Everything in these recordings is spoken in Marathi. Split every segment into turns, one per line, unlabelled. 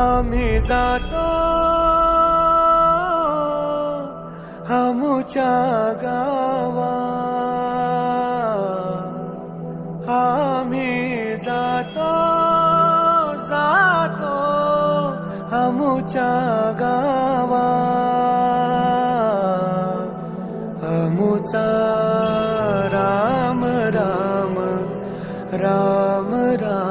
आम्ही जातो. आमुच्या गावा आम्ही जातो जातो. आमुच्या गावा आमुचा राम राम राम राम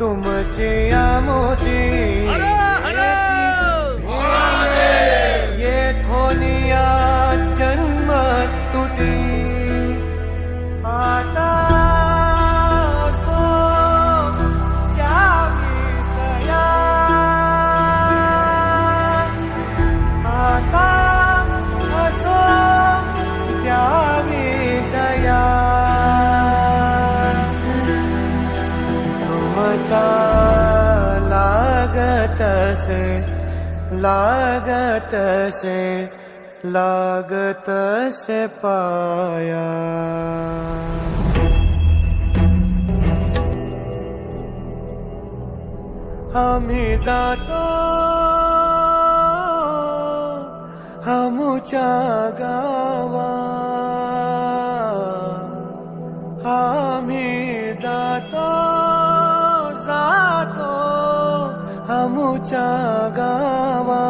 तुमची आमुची ये तुझा लागतसे लागतसे लागतसे पाया. आम्ही जातो आमुच्या गावा. हा आमुच्या गावा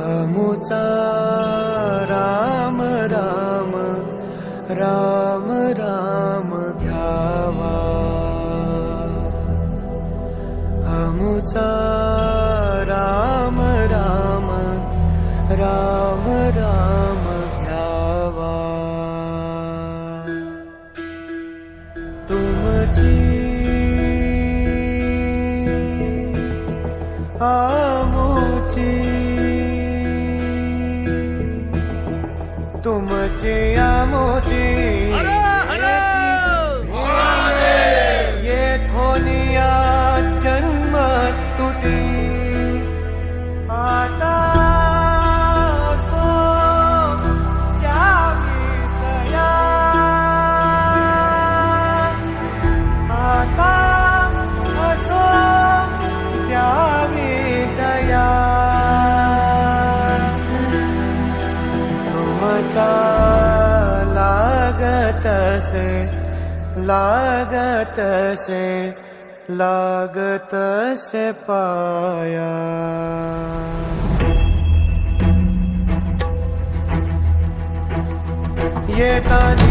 आमुचा राम राम राम राम घ्यावा. आमुचा राम राम राम राम घ्यावा. तुमची तुमची आमुची ये लागत से लागत से लागत से पाया। ये तानी